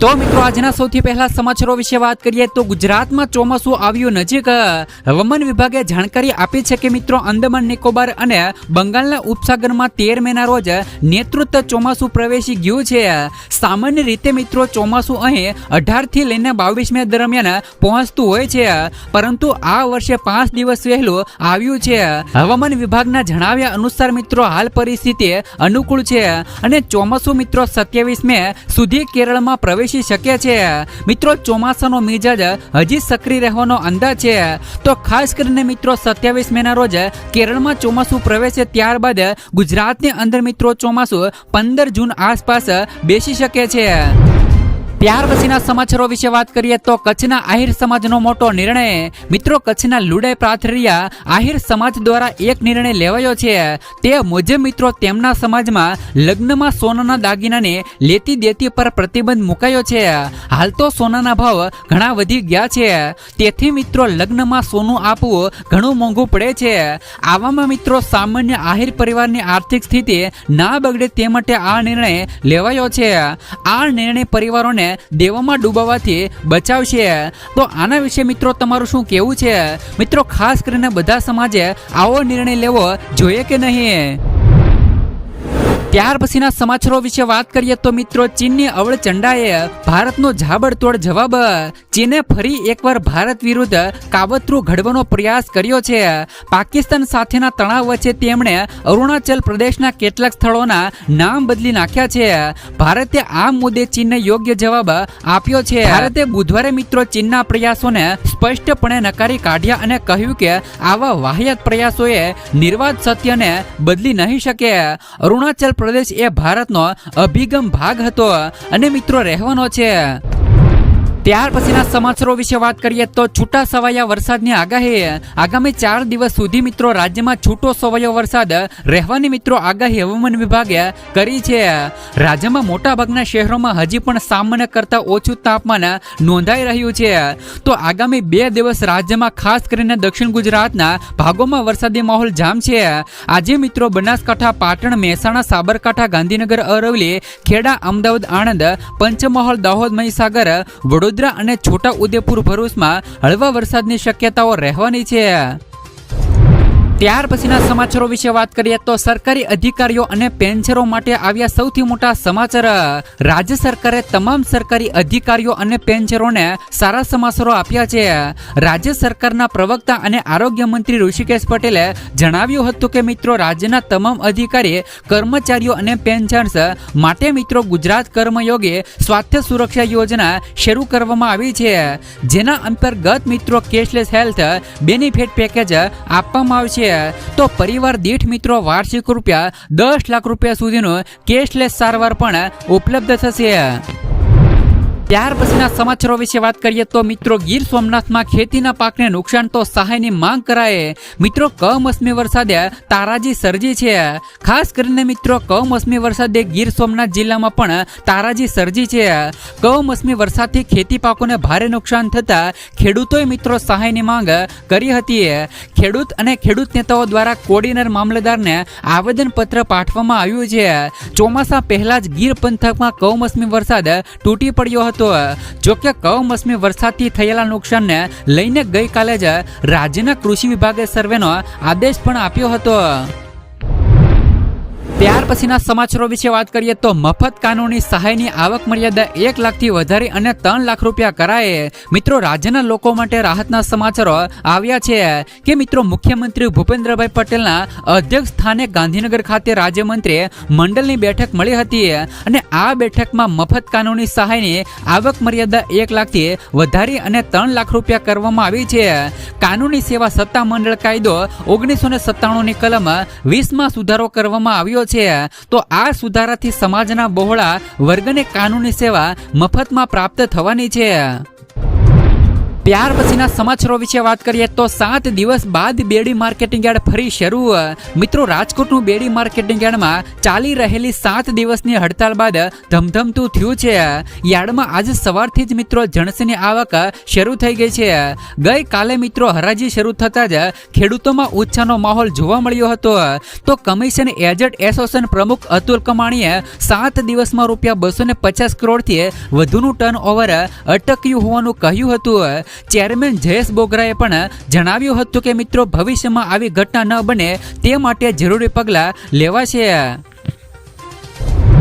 તો મિત્રો, આજના સૌથી પહેલા સમાચારો વિશે વાત કરીએ તો ગુજરાતમાં ચોમાસું આવ્યું નજીક. હવામાન વિભાગે જાણકારી આપી છે કે મિત્રો અંદમાન નિકોબાર અને બંગાળના ઉપસાગરમાં તેર મેના રોજ નેતૃત્વ ચોમાસું પ્રવેશી ગયું છે. સામાન્ય રીતે મિત્રો, ચોમાસું અહીં અઢારથી લઈને બાવીસ મે દરમિયાન પહોંચતું હોય છે, પરંતુ આ વર્ષે પાંચ દિવસ વહેલું આવ્યું છે. હવામાન વિભાગના જણાવ્યા અનુસાર મિત્રો, હાલ પરિસ્થિતિ અનુકૂળ છે અને ચોમાસું મિત્રો, સત્યાવીસ મે સુધી કેરળમાં પ્રવેશી શકે છે. મિત્રો, ચોમાસાનો મિજાજ હજી સક્રિય રહેવાનો અંદાજ છે. તો ખાસ કરીને મિત્રો, સત્યાવીસ મેના રોજ કેરળમાં ચોમાસું પ્રવેશે ત્યારબાદ ગુજરાતની અંદર મિત્રો, ચોમાસું પંદર જૂન આસપાસ બેસી શકે છે. ત્યાર પછીના સમાચારો વિશે વાત કરીએ તો કચ્છના આહિર સમાજનો મોટો નિર્ણય. મિત્રો, કચ્છના લુડાઈ પ્રાથરિયા આહિર સમાજ દ્વારા એક નિર્ણય લેવાયો છે. તે મુજબ મિત્રો તેમના સમાજમાં લગ્નમાં સોનાના દાગીનાને લેતી દેતી પર પ્રતિબંધ મુકાયો છે. હાલ તો સોનાના ભાવ ઘણા વધી ગયા છે. તેથી મિત્રો, લગ્નમાં સોનું આપવું ઘણું મોંઘું પડે છે. આવામાં મિત્રો, સામાન્ય આહિર પરિવારની આર્થિક સ્થિતિ ના બગડે તે માટે આ નિર્ણય લેવાયો છે. આ નિર્ણય પરિવારોને દેવામાં ડૂબાવાથી બચાવશે. તો આના વિશે મિત્રો તમારું શું કહેવું છે? મિત્રો, ખાસ કરીને બધા સમાજે આવો નિર્ણય લેવો જોઈએ કે નહીં? ત્યાર પછીના સમાચારો વિશે વાત કરીએ તો મિત્રો ચીનની અવળચંડાએ ભારતનો જાબડતોડ જવાબ ચીને ફરી એકવાર ભારત વિરુદ્ધ કાવતરું ઘડવાનો પ્રયાસ કર્યો છે. પાકિસ્તાન સાથેના તણાવ વચ્ચે તેમણે અરુણાચલ પ્રદેશના કેટલાક સ્થળોના નામ બદલી નાખ્યા છે. ભારતે આ મુદ્દે ચીનને યોગ્ય જવાબ આપ્યો છે. ભારતે બુધવારે મિત્રો ચીનના પ્રયાસોને સ્પષ્ટપણે નકારી કાઢ્યા અને કહ્યું કે આવા વાહિયાત પ્રયાસોએ નિર્વાદ સત્યને બદલી નહીં શકે. અરુણાચલ પ્રદેશ એ ભારતનો અભિગમ ભાગ હતો અને મિત્રો રહેવાનો છે. ત્યાર પછીના સમાચારો વિશે વાત કરીએ તો છૂટા સવાયા વરસાદની આગાહી. આગામી ચાર દિવસ સુધી મિત્રો રાજ્યમાં છૂટો સવાયો વરસાદ રહેવાની મિત્રો આગાહી હવામાન વિભાગે કરી છે. રાજ્યમાં મોટાભાગના શહેરોમાં હજી પણ સામાન્ય કરતા ઓછું તાપમાન નોંધાઈ રહ્યું છે. તો આગામી બે દિવસ રાજ્યમાં ખાસ કરીને દક્ષિણ ગુજરાતના ભાગોમાં વરસાદી માહોલ જામ છે. આજે મિત્રો બનાસકાંઠા, પાટણ, મહેસાણા, સાબરકાંઠા, ગાંધીનગર અરવલી ખેડા, અમદાવાદ, આણંદ, પંચમહાલ, દાહોદ, મહીસાગર, વડોદરા અને છોટા ઉદેપુર ભરૂચમાં હળવા વરસાદની શક્યતાઓ રહેવાની છે. ત્યાર પછીના સમાચારો વિશે વાત કરીએ તો સરકારી અધિકારીઓ અને પેન્શરો માટે આવ્યા સૌથી મોટા સમાચાર, રાજ્ય સરકારે તમામ સરકારી અધિકારીઓ અને પેન્શરોને સારા સમાચારો આપ્યા છે. રાજ્ય સરકારના પ્રવક્તા અને આરોગ્ય મંત્રી ઋષિકેશ પટેલે જણાવ્યું હતું કે, મિત્રો, રાજ્યના તમામ અધિકારી, કર્મચારીઓ અને પેન્શનર્સ માટે, મિત્રો, ગુજરાત કર્મયોગી સ્વાસ્થ્ય સુરક્ષા યોજના શરૂ કરવામાં આવી છે. જેના અંતર્ગત, મિત્રો, કેશલેસ હેલ્થ બેનિફિટ પેકેજ આપવામાં આવશે. તો પરિવાર દીઠ મિત્રો વાર્ષિક રૂપિયા દસ લાખ રૂપિયા સુધીનું કેશલેસ સારવાર પણ ઉપલબ્ધ થશે. ત્યાર પછીના સમાચારો વિશે વાત કરીએ તો મિત્રો ગીર સોમનાથમાં ખેતીના પાકને નુકસાન તો સહાયની માંગ કરાય. મિત્રો કમોસમી વરસાદે તારાજી સર્જી છે. ખાસ કરીને મિત્રો કમોસમી વરસાદે ગીર સોમનાથ જિલ્લામાં પણ તારાજી સર્જી છે. કમોસમી વરસાદથી ખેતી પાકોને ભારે નુકસાન થતા ખેડૂતોએ મિત્રો સહાયની માંગ કરી હતી. ખેડૂત અને ખેડૂત નેતાઓ દ્વારા કોર્ડિનેટર મામલતદારને આવેદનપત્ર પાઠવવામાં આવ્યું છે. ચોમાસા પહેલા જ ગીર પંથકમાં કમોસમી વરસાદ તૂટી પડ્યો હતો. જો કે વરસાદથી થયેલા નુકસાનને લઈને ગઈકાલે જ રાજ્યના કૃષિ વિભાગે સર્વેનો આદેશ પણ આપ્યો હતો. ત્યાર પછીના સમાચારો વિશે વાત કરીએ તો મફત કાનૂની સહાયની આવક મર્યાદા એક લાખથી વધારી અને ત્રણ લાખ રૂપિયા કરાયે. મિત્રો, રાજ્યના લોકો માટે રાહતના સમાચારો આવ્યા છે કે મિત્રો, મુખ્યમંત્રી ભૂપેન્દ્રભાઈ પટેલના અધ્યક્ષ સ્થાને ગાંધીનગર ખાતે રાજ્યમંત્રી મંડળની બેઠક મળી હતી અને આ બેઠકમાં મફત કાનૂની સહાયની આવક મર્યાદા એક લાખથી વધારી અને ત્રણ લાખ રૂપિયા કરવામાં આવી છે. કાનૂની સેવા સત્તા મંડળ કાયદો ઓગણીસો ને સત્તાણુંની કલમ વીસમાં સુધારો કરવામાં આવ્યો છે. તો આ સુધારાથી સમાજના બહોળા વર્ગને કાનૂની સેવા મફતમાં પ્રાપ્ત થવાની છે. ત્યાર પછીના સમાચારો વિશે વાત કરીએ તો સાત દિવસ બાદ બેડી માર્કેટિંગ યાર્ડ ફરી શરૂ. મિત્રો, રાજકોટનું બેડી માર્કેટિંગ યાર્ડમાં ચાલી રહેલી સાત દિવસની હડતાલ બાદ ધમધમતું થયું છે. યાર્ડમાં આજે સવારથી જ મિત્રો જણસીની આવક શરૂ થઈ ગઈ છે. ગઈ કાલે મિત્રો હરાજી શરૂ થતાં જ ખેડૂતોમાં ઉત્સાહનો માહોલ જોવા મળ્યો હતો. તો કમિશન એજન્ટ એસોસિએશન પ્રમુખ અતુલ કમાણીએ સાત દિવસમાં રૂપિયા બસો પચાસ કરોડથી વધુનું ટર્ન ઓવર અટક્યું હોવાનું કહ્યું હતું. ચેરમેન જયેશ બોગરાએ પણ જણાવ્યું હતું કે મિત્રો, ભવિષ્યમાં આવી ઘટના ન બને તે માટે જરૂરી પગલાં લેવાશે.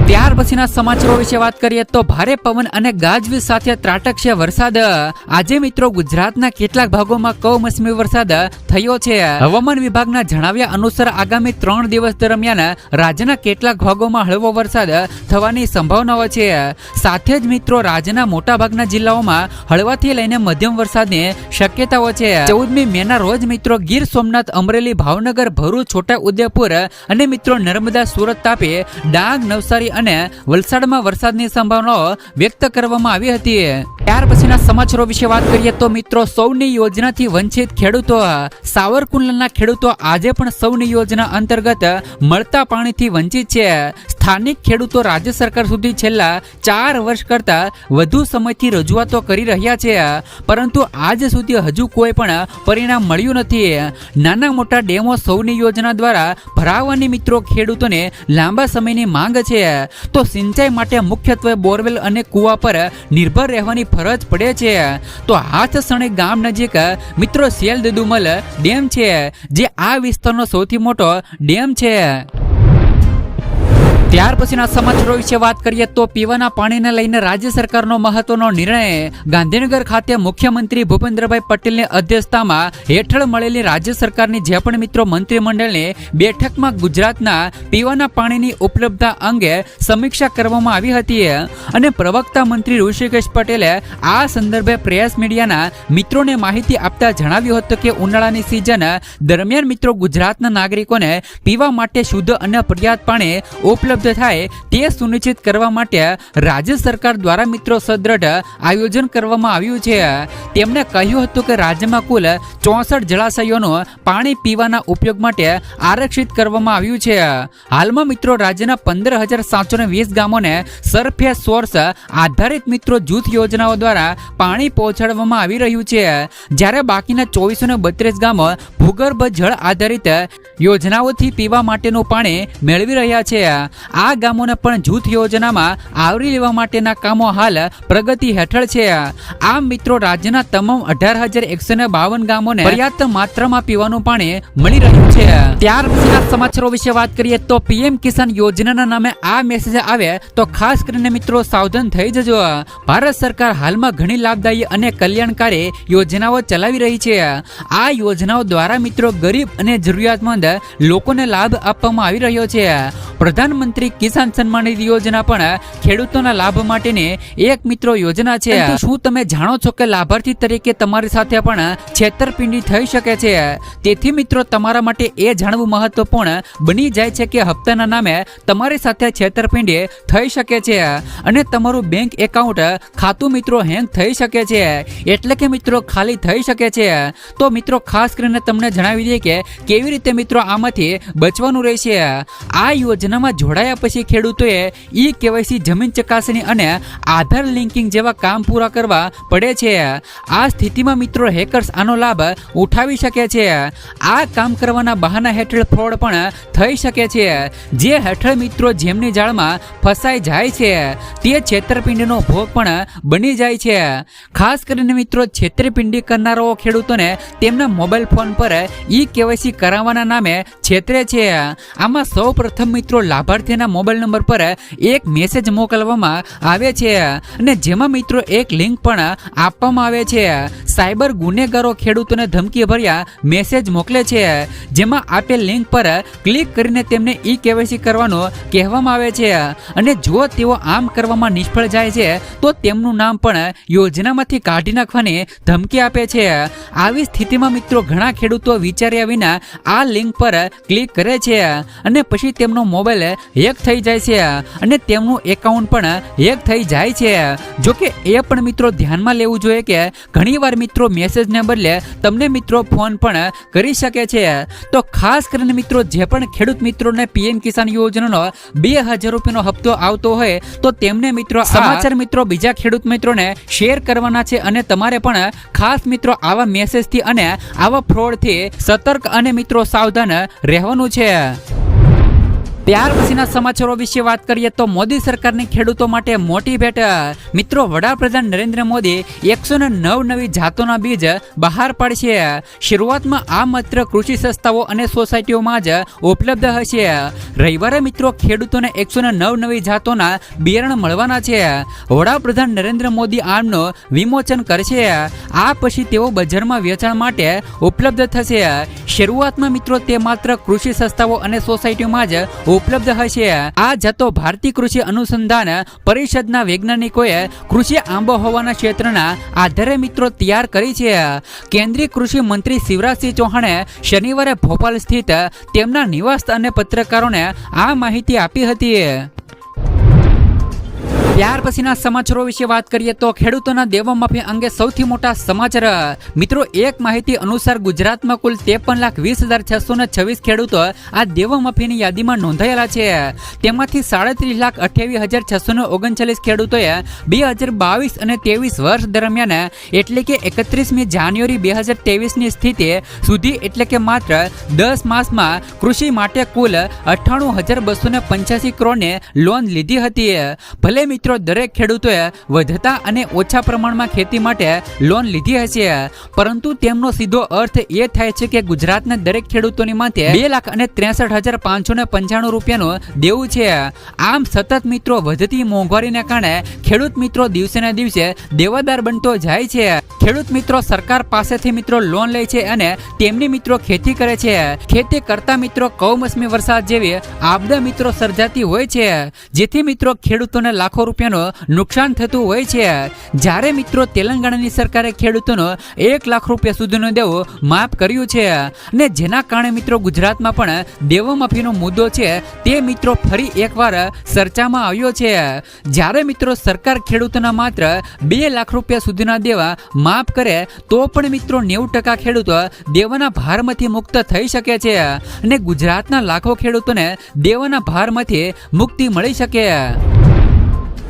ત્યાર પછીના સમાચારો વિશે વાત કરીએ તો ભારે પવન અને ગાજવીજ સાથે ત્રાટકશે વરસાદ. આજે મિત્રો ગુજરાતના કેટલાક ભાગોમાં કમોસમી વરસાદ થયો છે. હવામાન વિભાગના જણાવ્યા અનુસાર આગામી ત્રણ દિવસ દરમિયાન રાજ્યના કેટલાક ભાગોમાં હળવો વરસાદ થવાની સંભાવનાઓ છે. સાથે જ મિત્રો રાજ્યના મોટાભાગના જિલ્લાઓમાં હળવાથી લઈને મધ્યમ વરસાદની શક્યતાઓ છે. ચૌદમી મેના રોજ મિત્રો ગીર સોમનાથ, અમરેલી, ભાવનગર, ભરૂચ, છોટા ઉદેપુર અને મિત્રો નર્મદા, સુરત તાપી ડાંગ, નવસારી અને વલસાડમાં વરસાદની સંભાવનાઓ વ્યક્ત કરવામાં આવી હતી. ત્યાર પછીના સમાચારો વિશે વાત કરીએ તો મિત્રો, સૌની યોજનાથી વંચિત ખેડૂતો, સાવરકુંડલના ખેડૂતો આજે પણ સૌની યોજના અંતર્ગત મળતા પાણીથી વંચિત છે. સ્થાનિક ખેડૂતો રાજ્ય સરકાર સુધી છેલ્લા ચાર વર્ષ કરતા વધુ સમયથી રજૂઆતો કરી રહ્યા છે. પરંતુ આજ સુધી હજુ કોઈ પણ પરિણામ મળ્યું નથી. નાના મોટા ડેમો સૌની યોજના દ્વારા ભરાવાની મિત્રો ખેડૂતોને લાંબા સમયની માંગ છે. તો સિંચાઈ માટે મુખ્યત્વે બોરવેલ અને કૂવા પર નિર્ભર રહેવાની ફરજ પડે છે. તો હાથસણી ગામ નજીક મિત્રો સેલ દદુમલ ડેમ છે, જે આ વિસ્તારનો સૌથી મોટો ડેમ છે. ત્યાર પછીના સમાચારો વિશે વાત કરીએ તો પીવાના પાણીને લઈને રાજ્ય સરકારનો મહત્વનો નિર્ણય. ગાંધીનગર ખાતે મુખ્યમંત્રી ભૂપેન્દ્રભાઈ પટેલની અધ્યક્ષતામાં હેઠળ મળેલી રાજ્ય સરકારની જે પણ મિત્રો મંત્રીમંડળની બેઠકમાં ગુજરાતના પીવાના પાણીની ઉપલબ્ધતા અંગે સમીક્ષા કરવામાં આવી હતી અને પ્રવક્તા મંત્રી ઋષિકેશ પટેલે આ સંદર્ભે પ્રયાસ મીડિયાના મિત્રોને માહિતી આપતા જણાવ્યું હતું કે ઉનાળાની સિઝન દરમિયાન મિત્રો ગુજરાતના નાગરિકોને પીવા માટે શુદ્ધ અને પર્યાપ્ત પાણી ઉપલબ્ધ થાય તે સુનિશ્ચિત કરવા માટે રાજ્ય સરકાર દ્વારા મિત્રો સદ્રઢ આયોજન કરવામાં આવ્યું છે. તેમણે કહ્યું હતું કે રાજ્યમાં કુલ ચોસઠ જળાશયોનું પાણી પીવાના ઉપયોગ માટે આરક્ષિત કરવામાં આવ્યું છે. હાલમાં મિત્રો રાજ્યના પંદર હજાર સાતસો ને વીસ ગામોને સરફેસ સોર્સ આધારિત મિત્રો જૂથ યોજનાઓ દ્વારા પાણી પહોંચાડવામાં આવી રહ્યું છે. જ્યારે બાકીના ચોવીસો ને બત્રીસ ગામો ભૂગર્ભ જળ આધારિત યોજનાઓથી પીવા માટેનું પાણી મેળવી રહ્યા છે. આ ગામોને પણ જૂથ યોજનામાં આવરી લેવા માટેના કામો હાલ પ્રગતિ હેઠળ છે. આમ મિત્રો, રાજ્યના તમામ અઢાર હજાર એકસો ને બાવન ગામોને પર્યાપ્ત માત્રામાં પીવાનું પાણી મળી રહ્યું છે. ત્યાર પછીના સમાચારો વિશે વાત કરીએ તો પીએમ કિસાન યોજનાના નામે આ મેસેજ આવે તો ખાસ કરીને મિત્રો, સાવધાન થઈ જજો. ભારત સરકાર હાલમાં ઘણી લાભદાયી અને કલ્યાણકારી યોજનાઓ ચલાવી રહી છે. આ યોજનાઓ દ્વારા મિત્રો ગરીબ અને જરૂરિયાતમંદ લોકોને લાભ આપવામાં આવી રહ્યો છે. પ્રધાનમંત્રી કિસાન સન્માન નિધિ યોજના પણ ખેડૂતોના લાભ માટેની એક મિત્રો યોજના છે. શું તમે જાણો છો કે લાભાર્થી તરીકે તમારી સાથે પણ છેતરપિંડી થઈ શકે છે? તેથી મિત્રો, તમારા માટે એ જાણવું મહત્વપૂર્ણ બની જાય છે કે હપ્તાના નામે તમારી સાથે છેતરપિંડી થઈ શકે છે અને તમારું બેંક એકાઉન્ટ ખાતું મિત્રો હેંગ થઈ શકે છે. એટલે કે મિત્રો ખાલી થઈ શકે છે. તો મિત્રો, ખાસ કરીને તમને જણાવી દઈએ કે કેવી રીતે મિત્રો આમાંથી બચવાનું રહેશે. આ યોજનામાં જોડાયા પછી ખેડૂતોએ ઈ કેવાયસી જમીન ચકાસણી અને આધાર લિંકિંગ જેવા કામ પૂરા કરવા પડે છે. આ સ્થિતિમાં મિત્રો હેકર્સ આનો લાભ ઉઠાવી શકે છે. આ કામ કરવાના બહાના હેઠળ ફ્રોડ પણ થઈ શકે છે. જે હેઠળ મિત્રો જેમની જાળમાં ફસાઈ જાય છે, તે છેતરપિંડીનો ભોગ પણ બની જાય છે. ખાસ કરીને મિત્રો છેતરપિંડી કરનારાઓ ખેડૂતોને તેમના મોબાઈલ ફોન પર ઈ કેવાયસી કરાવવાના નામે છેતરે છે. આમાં સૌ પ્રથમ મિત્રો લાભાર્થીના મોબાઈલ નંબર પર એક મેસેજ મોકલવામાં આવે છે અને જેમાં મિત્રો એક લિંક પણ આપવામાં આવે છે. સાયબર ગુનેગારો ખેડૂતોને ધમકી ભર્યા મેસેજ મોકલે છે. જેમાં આપેલ લિંક પર ક્લિક કરીને તેમને ઈ કેવાયસી કરવાનું કહેવામાં આવે છે. અને જો તેઓ આમ કરવામાં નિષ્ફળ જાય છે, તો તેમનું નામ પણ યોજનામાંથી કાઢી નાખવાની ધમકી આપે છે. આવી સ્થિતિમાં મિત્રો ઘણા ખેડૂતો વિચાર્યા વિના આ લિંક પર ક્લિક કરે છે અને પછી તેમનો મોબાઈલ મોબાઈલ હેક થઈ જાય છે અને તેમનું એકાઉન્ટ પણ હેક થઈ જાય છે. જો કે એ પણ મિત્રો ધ્યાનમાં લેવું જોઈએ કે ઘણીવાર મિત્રો મેસેજને બદલે તમને મિત્રો ફોન પણ કરી શકે છે. તો ખાસ કરીને મિત્રો જે પણ ખેડૂત મિત્રોને પીએમ કિસાન યોજનાનો બે હજાર રૂપિયાનો હપ્તો આવતો હોય તો તેમને મિત્રો સમાચાર મિત્રો બીજા ખેડૂત મિત્રોને શેર કરવાના છે અને તમારે પણ ખાસ મિત્રો આવા મેસેજથી અને આવા ફ્રોડથી સતર્ક અને મિત્રો સાવધાન રહેવાનું છે. ત્યાર પછીના સમાચારો વિશે વાત કરીએ તો મોદી સરકારની ખેડૂતો માટે મોટી ભેટ મિત્રો વડાપ્રધાન નરેન્દ્ર મોદી એકસો નવ નવી જાતોના બીજ બહાર પાડશે. શરૂઆતમાં આ માત્ર કૃષિ સંસ્થાઓ અને સોસાયટીઓમાં જ ઉપલબ્ધ હશે. રવિવારે મિત્રો ખેડૂતોને એકસો નવ નવી જાતોના બિયારણ મળવાના છે. વડાપ્રધાન નરેન્દ્ર મોદી આમનો વિમોચન કરશે. આ પછી તેઓ બજારમાં વેચાણ માટે ઉપલબ્ધ થશે. શરૂઆતમાં મિત્રો તે માત્ર કૃષિ સંસ્થાઓ અને સોસાયટીઓમાં જ ઉપલબ્ધ હશે. આ જથ્થો ભારતીય કૃષિ અનુસંધાન પરિષદના વૈજ્ઞાનિકોએ કૃષિ આંબોહવાના ક્ષેત્રના આધારે મિત્રો તૈયાર કરી છે. કેન્દ્રીય કૃષિ મંત્રી શિવરાજસિંહ ચૌહાણે શનિવારે ભોપાલ સ્થિત તેમના નિવાસ અને પત્રકારોને આ માહિતી આપી હતી. ત્યાર પછીના સમાચારો વિશે વાત કરીએ તો ખેડૂતોના દેવા માફી અંગે સૌથી મોટા સમાચાર. મિત્રો, એક માહિતી અનુસાર ગુજરાતમાં કુલ ત્રેપન લાખ વીસ હજાર છસો ને છવ્વીસ ખેડૂતો આ દેવા માફીની યાદીમાં નોંધાયેલા છે. તેમાંથી સાડત્રીસ લાખ અઠ્યાવીસ હજાર છસો ને ઓગણચાલીસ ખેડૂતોએ બે હજાર બાવીસ અને ત્રેવીસ વર્ષ દરમિયાન એટલે કે એકત્રીસમી જાન્યુઆરી બે હજાર ત્રેવીસની સ્થિતિ સુધી એટલે કે માત્ર દસ માસમાં કૃષિ માટે કુલ અઠ્ઠાણું હજાર બસો ને પંચ્યાસી કરોડને લોન લીધી હતી. ભલે મિત્રો દરેક ખેડૂતોએ વધતા અને ઓછા પ્રમાણમાં ખેતી માટે લોન લીધી હશે. પરંતુ તેમનો સીધો અર્થ એ થાય છે કે ગુજરાતના દરેક ખેડૂતોની માથે બે લાખ અને ત્રેસઠ હજાર પાંચસો ને પંચાણું રૂપિયાનું દેવું છે. આમ સતત મિત્રો, વધતી મોંઘવારીને કારણે ખેડૂત મિત્રો દિવસે ને દિવસે દેવાદાર બનતો જાય છે. ખેડૂત મિત્રો સરકાર પાસેથી મિત્રો લોન લે છે અને તેમની મિત્રો ખેતી કરે છે. ખેતી કરતા મિત્રો કૌમસમી વરસાદ જેવી આપદા મિત્રો સર્જાતી હોય છે. જેથી મિત્રો ખેડૂતોને લાખો રૂપિયાનું નુકસાન થતું હોય છે. જ્યારે મિત્રો તેલંગાણાની સરકારે ખેડૂતોનો એક લાખ રૂપિયા સુધીનો દેવો માફ કર્યું છે અને જેના કારણે મિત્રો ગુજરાતમાં પણ દેવો માફીનો મુદ્દો છે તે મિત્રો ફરી એકવાર ચર્ચામાં આવ્યો છે. જ્યારે મિત્રો સરકાર ખેડૂતોના માત્ર બે લાખ રૂપિયા સુધીના દેવા માફ કરે, તો પણ મિત્રો નેવું ટકા ખેડૂતો દેવાના ભારમાંથી મુક્ત થઈ શકે છે અને ગુજરાતના લાખો ખેડૂતોને દેવાના ભારમાંથી મુક્તિ મળી શકે.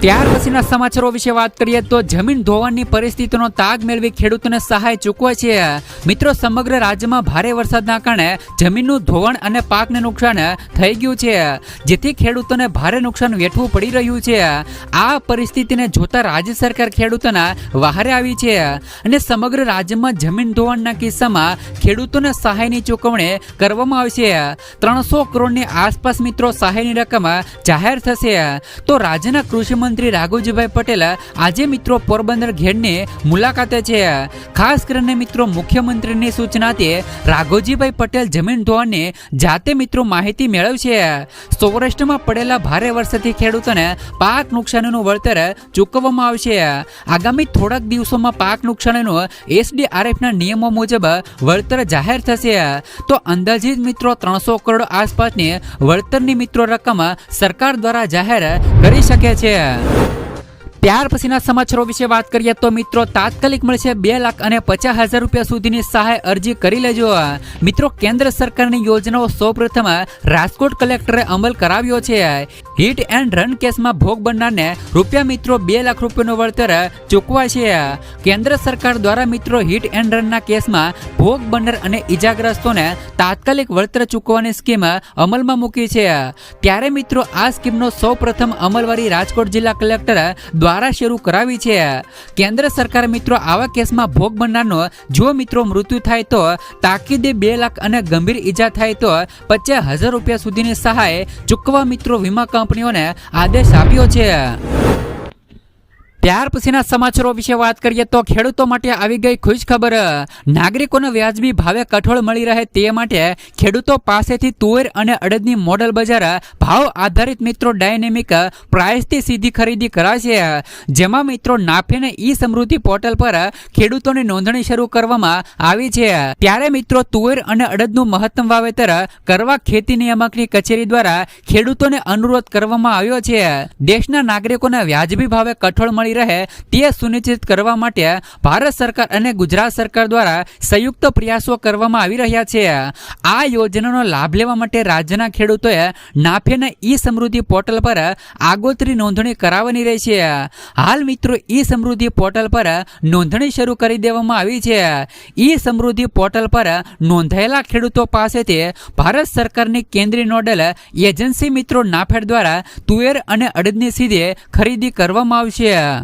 ત્યાર પછીના સમાચારો વિશે વાત કરીએ તો જમીન ધોવાણની પરિસ્થિતિનો તાગ મેળવી ખેડૂતોને સહાય ચૂકવે છે. મિત્રો, સમગ્ર રાજ્યમાં ભારે વરસાદના કારણે જમીનનું ધોવાણ અને પાકને નુકસાન થઈ ગયું છે. જેથી ખેડૂતોને ભારે નુકસાન વેઠવું પડી રહ્યું છે. આ પરિસ્થિતિને જોતા રાજ્ય સરકાર ખેડૂતોના વહારે આવી છે અને સમગ્ર રાજ્યમાં જમીન ધોવાણના કિસ્સામાં ખેડૂતોને સહાયની ચૂકવણી કરવામાં આવશે ત્રણસો કરોડની આસપાસ મિત્રો સહાયની રકમ જાહેર થશે. તો રાજ્યના કૃષિ મંત્રી રાઘુજીભાઈ પટેલ આજે મિત્રો પોરબંદર ઘેડને મુલાકાતે છે. ખાસ કરીને મિત્રો મુખ્યમંત્રીની સૂચનાથી રાઘોજીભાઈ પટેલ જમીન ધોવાને જાતે મિત્રો માહિતી મેળવશે. સૌરાષ્ટ્રમાં પડેલા ભારે વરસાદથી ખેડૂતોને પાક નુકસાનીનું વળતર ચૂકવવામાં આવશે. આગામી થોડાક દિવસોમાં પાક નુકસાનીનું એસડીઆરએફના નિયમો મુજબ વળતર જાહેર થશે. તો અંદાજિત મિત્રો ત્રણસો કરોડ આસપાસની વળતરની મિત્રો રકમ સરકાર દ્વારા જાહેર કરી શકે છે. Indonesia. ત્યાર પછીના સમાચારો વિશે વાત કરીએ તો મિત્રો તાત્કાલિક મળશે બે લાખ અને પચાસ હજાર રૂપિયા સુધીની સહાય અરજી કરી લેજો. મિત્રો, કેન્દ્ર સરકારની યોજનાઓ સૌપ્રથમ રાજકોટ કલેક્ટરે અમલ કરાવ્યો છે. હિટ એન્ડ રન કેસમાં ભોગ બનનારને રૂપિયા મિત્રો બે લાખ રૂપિયાનું વળતર ચૂકવા છે. કેન્દ્ર સરકાર દ્વારા મિત્રો હિટ એન્ડ રનના કેસમાં ભોગ બનનાર અને ઈજાગ્રસ્તોને તાત્કાલિક વળતર ચૂકવવાની સ્કીમ અમલમાં મૂકી છે. ત્યારે મિત્રો, આ સ્કીમનો સૌપ્રથમ અમલવારી રાજકોટ જિલ્લા કલેક્ટર દ્વારા શરૂ કરાવી છે. કેન્દ્ર સરકાર મિત્રો આવા કેસમાં ભોગ બનનારનો જો મિત્રો મૃત્યુ થાય તો તાકીદે બે લાખ અને ગંભીર ઈજા થાય તો પચાસ હજાર રૂપિયા સુધીની સહાય ચૂકવા મિત્રો વીમા કંપનીઓને આદેશ આપ્યો છે. ત્યાર પછીના સમાચારો વિશે વાત કરીએ તો ખેડૂતો માટે આવી ગઈ ખુશ ખબર નાગરિકોને વ્યાજબી ભાવે કઠોળ મળી રહે તે માટે ખેડૂતો પાસેથી તુવેર અને અડદની મોડલ બજાર ભાવ આધારિત મિત્રો ડાયનેમિક પ્રાઇસથી સીધી ખરીદી કરાશે. જેમાં મિત્રો નાફેને ઈ સમૃદ્ધિ પોર્ટલ પર ખેડૂતોની નોંધણી શરૂ કરવામાં આવી છે. ત્યારે મિત્રો તુવેર અને અડદનું મહત્તમ વાવેતર કરવા ખેતી નિયામકની કચેરી દ્વારા ખેડૂતોને અનુરોધ કરવામાં આવ્યો છે. દેશના નાગરિકોને વ્યાજબી ભાવે કઠોળ મળી રહે તે સુનિશ્ચિત કરવા માટે ભારત સરકાર અને ગુજરાત સરકાર દ્વારા સંયુક્ત પ્રયાસો કરવામાં આવી રહ્યા છે. આ યોજનાનો લાભ લેવા માટે રાજ્યના ખેડૂતોએ નાફેના ઈ સમૃદ્ધિ પોર્ટલ પર આગોતરી નોંધણી કરાવવાની રહેશે હાલ મિત્રો ઈ સમૃદ્ધિ પોર્ટલ પર નોંધણી શરૂ કરી દેવામાં આવી છે. ઈ સમૃદ્ધિ પોર્ટલ પર નોંધાયેલા ખેડૂતો પાસેથી ભારત સરકારની કેન્દ્રીય નોડલ એજન્સી મિત્રો નાફેડ દ્વારા તુવેર અને અડદની સીધે ખરીદી કરવામાં આવશે.